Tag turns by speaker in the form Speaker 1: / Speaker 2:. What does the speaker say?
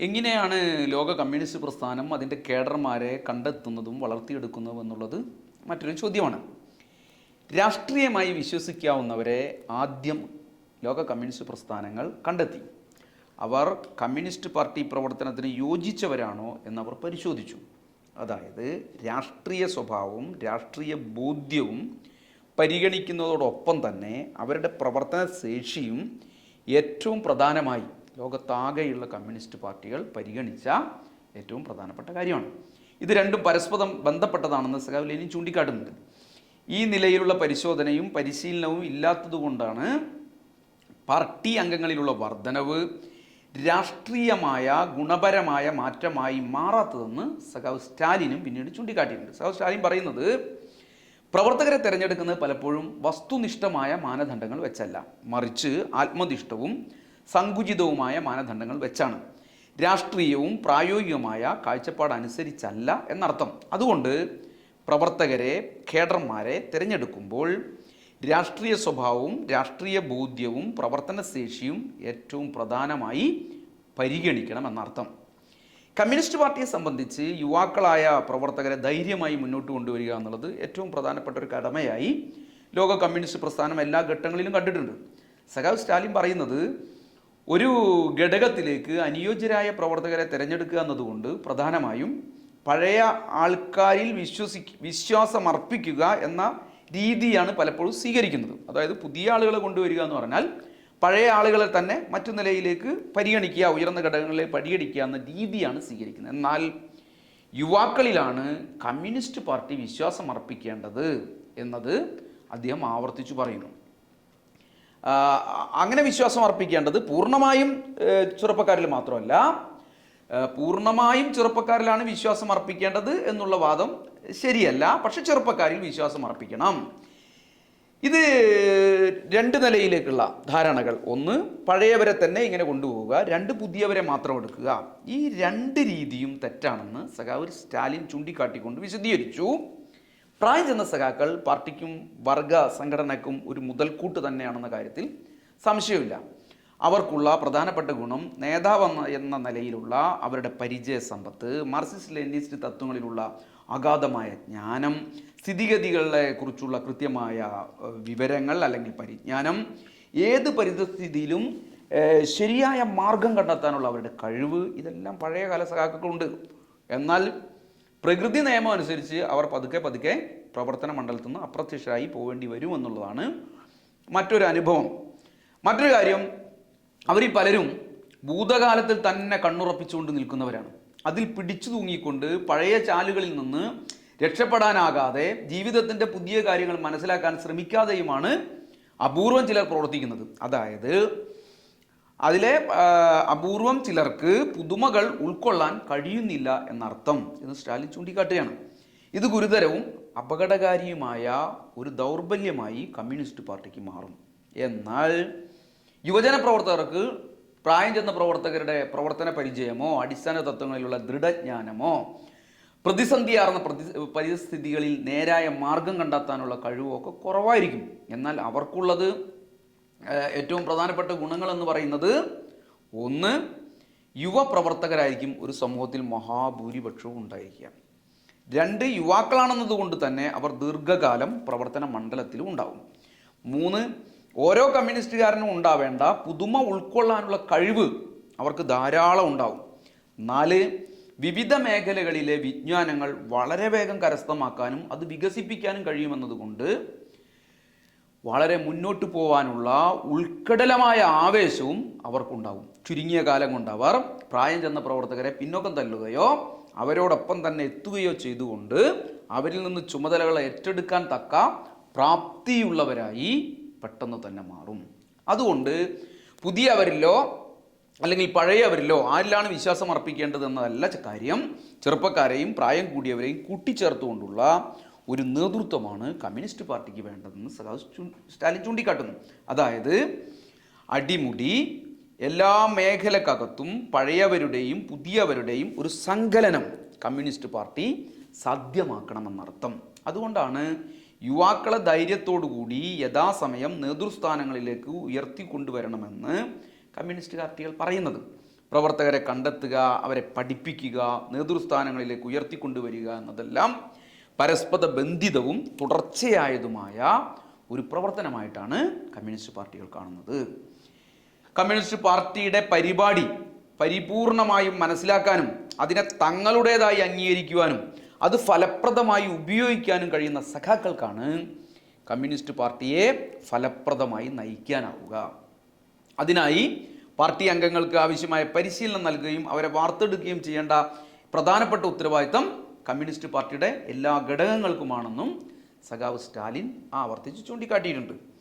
Speaker 1: എങ്ങനെയാണ് ലോക കമ്മ്യൂണിസ്റ്റ് പ്രസ്ഥാനം അതിന്റെ കേഡർമാരെ കണ്ടെത്തുന്നതും വളർത്തിയെടുക്കുന്നതും എന്നുള്ളത് മറ്റൊരു ചോദ്യമാണ്. രാഷ്ട്രീയമായി വിശ്വസിക്കാവുന്നവരെ ആദ്യം ലോക കമ്മ്യൂണിസ്റ്റ് പ്രസ്ഥാനങ്ങൾ കണ്ടെത്തി. അവർ കമ്മ്യൂണിസ്റ്റ് പാർട്ടി പ്രവർത്തനത്തിന് യോജിച്ചവരാണോ എന്നവർ പരിശോധിച്ചു. അതായത് രാഷ്ട്രീയ സ്വഭാവവും രാഷ്ട്രീയ ബോധ്യവും പരിഗണിക്കുന്നതോടൊപ്പം തന്നെ അവരുടെ പ്രവർത്തന ശേഷിയും ഏറ്റവും പ്രധാനമായി ലോകത്താകെയുള്ള കമ്മ്യൂണിസ്റ്റ് പാർട്ടികൾ പരിഗണിച്ച ഏറ്റവും പ്രധാനപ്പെട്ട കാര്യമാണ്. ഇത് രണ്ടും പരസ്പരം ബന്ധപ്പെട്ടതാണെന്ന് സഖാവ് ചൂണ്ടിക്കാട്ടുന്നുണ്ട്. ഈ നിലയിലുള്ള പരിശോധനയും പരിശീലനവും ഇല്ലാത്തതുകൊണ്ടാണ് പാർട്ടി അംഗങ്ങളിലുള്ള വർധനവ് രാഷ്ട്രീയമായ ഗുണപരമായ മാറ്റമായി മാറാത്തതെന്ന് സഖാവ് സ്റ്റാലിനും പിന്നീട് ചൂണ്ടിക്കാട്ടിയിട്ടുണ്ട്. സഖാവ് സ്റ്റാലിൻ പറയുന്നത് പ്രവർത്തകരെ തിരഞ്ഞെടുക്കുന്നത് പലപ്പോഴും വസ്തുനിഷ്ഠമായ മാനദണ്ഡങ്ങൾ വെച്ചല്ല. മറിച്ച് ആത്മനിഷ്ഠവും സങ്കുചിതവുമായ മാനദണ്ഡങ്ങൾ വെച്ചാണ്. രാഷ്ട്രീയവും പ്രായോഗികമായ കാഴ്ചപ്പാട് അനുസരിച്ചല്ല എന്നർത്ഥം. അതുകൊണ്ട് പ്രവർത്തകരെ കേഡർമാരെ തിരഞ്ഞെടുക്കുമ്പോൾ രാഷ്ട്രീയ സ്വഭാവവും രാഷ്ട്രീയ ബോധ്യവും പ്രവർത്തനശേഷിയും ഏറ്റവും പ്രധാനമായി പരിഗണിക്കണം എന്നർത്ഥം. കമ്മ്യൂണിസ്റ്റ് പാർട്ടിയെ സംബന്ധിച്ച് യുവാക്കളായ പ്രവർത്തകരെ ധൈര്യമായി മുന്നോട്ട് കൊണ്ടുവരിക എന്നുള്ളത് ഏറ്റവും പ്രധാനപ്പെട്ട ഒരു കടമയായി ലോക കമ്മ്യൂണിസ്റ്റ് പ്രസ്ഥാനം എല്ലാ ഘട്ടങ്ങളിലും കണ്ടിട്ടുണ്ട്. സഖാവ് സ്റ്റാലിൻ പറയുന്നത് ഒരു ഘടകത്തിലേക്ക് അനുയോജ്യരായ പ്രവർത്തകരെ തിരഞ്ഞെടുക്കുക എന്നതുകൊണ്ട് പ്രധാനമായും പഴയ ആൾക്കാരിൽ വിശ്വസി വിശ്വാസമർപ്പിക്കുക എന്ന രീതിയാണ് പലപ്പോഴും സ്വീകരിക്കുന്നത്. അതായത് പുതിയ ആളുകളെ കൊണ്ടുവരിക എന്ന് പറഞ്ഞാൽ പഴയ ആളുകളെ തന്നെ മറ്റു നിലയിലേക്ക് പരിഗണിക്കുക ഉയർന്ന ഘടകങ്ങളെ പരിഗണിക്കുക എന്ന രീതിയാണ് സ്വീകരിക്കുന്നത്. എന്നാൽ യുവാക്കളിലാണ് കമ്മ്യൂണിസ്റ്റ് പാർട്ടി വിശ്വാസം അർപ്പിക്കേണ്ടത് എന്നത് അദ്ദേഹം ആവർത്തിച്ചു പറയുന്നു. അങ്ങനെ വിശ്വാസം അർപ്പിക്കേണ്ടത് പൂർണമായും ചെറുപ്പക്കാരിൽ മാത്രമല്ല പൂർണമായും ചെറുപ്പക്കാരിലാണ് വിശ്വാസം അർപ്പിക്കേണ്ടത് എന്നുള്ള വാദം ശരിയല്ല പക്ഷെ ചെറുപ്പക്കാരിൽ വിശ്വാസം അർപ്പിക്കണം. ഇത് രണ്ട് നിലയിലേക്കുള്ള ധാരണകൾ. ഒന്ന് പഴയവരെ തന്നെ ഇങ്ങനെ കൊണ്ടുപോവുക. രണ്ട് പുതിയവരെ മാത്രം എടുക്കുക. ഈ രണ്ട് രീതിയും തെറ്റാണെന്ന് സഖാവ് സ്റ്റാലിൻ ചൂണ്ടിക്കാട്ടിക്കൊണ്ട് വിശദീകരിച്ചു. പ്രായം ചെന്ന സഖാക്കൾ പാർട്ടിക്കും വർഗ സംഘടനക്കും ഒരു മുതൽക്കൂട്ട് തന്നെയാണെന്ന കാര്യത്തിൽ സംശയമില്ല. അവർക്കുള്ള പ്രധാനപ്പെട്ട ഗുണം നേതാവ് എന്ന നിലയിലുള്ള അവരുടെ പരിചയ സമ്പത്ത് മാർക്സിസ്റ്റ് ലെനിസ്റ്റ് തത്വങ്ങളിലുള്ള അഗാധമായ ജ്ഞാനം സ്ഥിതിഗതികളെ കുറിച്ചുള്ള കൃത്യമായ വിവരങ്ങൾ അല്ലെങ്കിൽ പരിജ്ഞാനം ഏത് പരിതസ്ഥിതിയിലും ശരിയായ മാർഗം കണ്ടെത്താനുള്ള അവരുടെ കഴിവ് ഇതെല്ലാം പഴയ കാല സഖാക്കളുണ്ട് എന്നാൽ പ്രകൃതി നിയമം അനുസരിച്ച് അവർ പതുക്കെ പതുക്കെ പ്രവർത്തന മണ്ഡലത്തിൽ നിന്ന് അപ്രത്യക്ഷരായി പോകേണ്ടി വരും എന്നുള്ളതാണ് മറ്റൊരു അനുഭവം. മറ്റൊരു കാര്യം അവരിൽ പലരും ഭൂതകാലത്തിൽ തന്നെ കണ്ണുറപ്പിച്ചുകൊണ്ട് നിൽക്കുന്നവരാണ്. അതിൽ പിടിച്ചു തൂങ്ങിക്കൊണ്ട് പഴയ ചാലുകളിൽ നിന്ന് രക്ഷപ്പെടാനാകാതെ ജീവിതത്തിന്റെ പുതിയ കാര്യങ്ങൾ മനസ്സിലാക്കാൻ ശ്രമിക്കാതെയുമാണ് അപൂർവം ചിലർ പ്രവർത്തിക്കുന്നത്. അതായത് അതിലെ അപൂർവം ചിലർക്ക് പുതുമകൾ ഉൾക്കൊള്ളാൻ കഴിയുന്നില്ല എന്നർത്ഥം. എന്ന് സ്റ്റാലിൻ ചൂണ്ടിക്കാട്ടുകയാണ്. ഇത് ഗുരുതരവും അപകടകാരിയുമായ ഒരു ദൗർബല്യമായി കമ്മ്യൂണിസ്റ്റ് പാർട്ടിക്ക് മാറും. എന്നാൽ യുവജന പ്രവർത്തകർക്ക് പ്രായം ചെന്ന പ്രവർത്തകരുടെ പ്രവർത്തന പരിചയമോ അടിസ്ഥാന തത്വങ്ങളിലുള്ള ദൃഢജ്ഞാനമോ പ്രതിസന്ധിയാർന്ന പ്രതി പരിസ്ഥിതികളിൽ നേരായ മാർഗം കണ്ടെത്താനുള്ള കഴിവോ ഒക്കെ കുറവായിരിക്കും. എന്നാൽ അവർക്കുള്ളത് ഏറ്റവും പ്രധാനപ്പെട്ട ഗുണങ്ങൾ എന്ന് പറയുന്നത് ഒന്ന് യുവപ്രവർത്തകരായിരിക്കും ഒരു സമൂഹത്തിൽ മഹാഭൂരിപക്ഷവും ഉണ്ടായിരിക്കുക. രണ്ട് യുവാക്കളാണെന്നതുകൊണ്ട് തന്നെ അവർ ദീർഘകാലം പ്രവർത്തന മണ്ഡലത്തിലും ഉണ്ടാവും. മൂന്ന് ഓരോ കമ്മ്യൂണിസ്റ്റുകാരനും ഉണ്ടാവേണ്ട പുതുമ ഉൾക്കൊള്ളാനുള്ള കഴിവ് അവർക്ക് ധാരാളം ഉണ്ടാവും. നാല് വിവിധ മേഖലകളിലെ വിജ്ഞാനങ്ങൾ വളരെ വേഗം കരസ്ഥമാക്കാനും അത് വികസിപ്പിക്കാനും കഴിയുമെന്നതുകൊണ്ട് വളരെ മുന്നോട്ട് പോകാനുള്ള ഉൾക്കടലമായ ആവേശവും അവർക്കുണ്ടാവും. ചുരുങ്ങിയ കാലം കൊണ്ട് അവർ പ്രായം ചെന്ന പ്രവർത്തകരെ പിന്നോക്കം തള്ളുകയോ അവരോടൊപ്പം തന്നെ എത്തുകയോ ചെയ്തുകൊണ്ട് അവരിൽ നിന്ന് ചുമതലകൾ ഏറ്റെടുക്കാൻ തക്ക പ്രാപ്തിയുള്ളവരായി പെട്ടെന്ന് തന്നെ മാറും. അതുകൊണ്ട് പുതിയവരിലോ അല്ലെങ്കിൽ പഴയവരിലോ ആരിലാണ് വിശ്വാസം അർപ്പിക്കേണ്ടത് എന്നതല്ല കാര്യം. ചെറുപ്പക്കാരെയും പ്രായം കൂടിയവരെയും കൂട്ടിച്ചേർത്തുകൊണ്ടുള്ള ഒരു നേതൃത്വമാണ് കമ്മ്യൂണിസ്റ്റ് പാർട്ടിക്ക് വേണ്ടതെന്ന് സഖാവ് സ്റ്റാലിൻ ചൂണ്ടിക്കാട്ടുന്നു. അതായത് അടിമുടി എല്ലാ മേഖലക്കകത്തും പഴയവരുടെയും പുതിയവരുടെയും ഒരു സങ്കലനം കമ്മ്യൂണിസ്റ്റ് പാർട്ടി സാധ്യമാക്കണമെന്നർത്ഥം. അതുകൊണ്ടാണ് യുവാക്കളെ ധൈര്യത്തോടുകൂടി യഥാസമയം നേതൃസ്ഥാനങ്ങളിലേക്ക് ഉയർത്തിക്കൊണ്ടുവരണമെന്ന് കമ്മ്യൂണിസ്റ്റ് പാർട്ടികൾ പറയുന്നത്. പ്രവർത്തകരെ കണ്ടെത്തുക അവരെ പഠിപ്പിക്കുക നേതൃസ്ഥാനങ്ങളിലേക്ക് ഉയർത്തിക്കൊണ്ടുവരിക എന്നതെല്ലാം പരസ്പര ബന്ധിതവും തുടർച്ചയായതുമായ ഒരു പ്രവർത്തനമായിട്ടാണ് കമ്മ്യൂണിസ്റ്റ് പാർട്ടികൾ കാണുന്നത്. കമ്മ്യൂണിസ്റ്റ് പാർട്ടിയുടെ പരിപാടി പരിപൂർണമായും മനസ്സിലാക്കാനും അതിനെ തങ്ങളുടേതായി അംഗീകരിക്കുവാനും അത് ഫലപ്രദമായി ഉപയോഗിക്കാനും കഴിയുന്ന സഖാക്കൾക്കാണ് കമ്മ്യൂണിസ്റ്റ് പാർട്ടിയെ ഫലപ്രദമായി നയിക്കാനാവുക. അതിനായി പാർട്ടി അംഗങ്ങൾക്ക് ആവശ്യമായ പരിശീലനം നൽകുകയും അവരെ വാർത്തെടുക്കുകയും ചെയ്യേണ്ട പ്രധാനപ്പെട്ട ഉത്തരവാദിത്തം കമ്മ്യൂണിസ്റ്റ് പാർട്ടിയുടെ എല്ലാ ഘടകങ്ങൾക്കുമാണെന്നും സഖാവ് സ്റ്റാലിൻ ആവർത്തിച്ച് ചൂണ്ടിക്കാട്ടിയിട്ടുണ്ട്.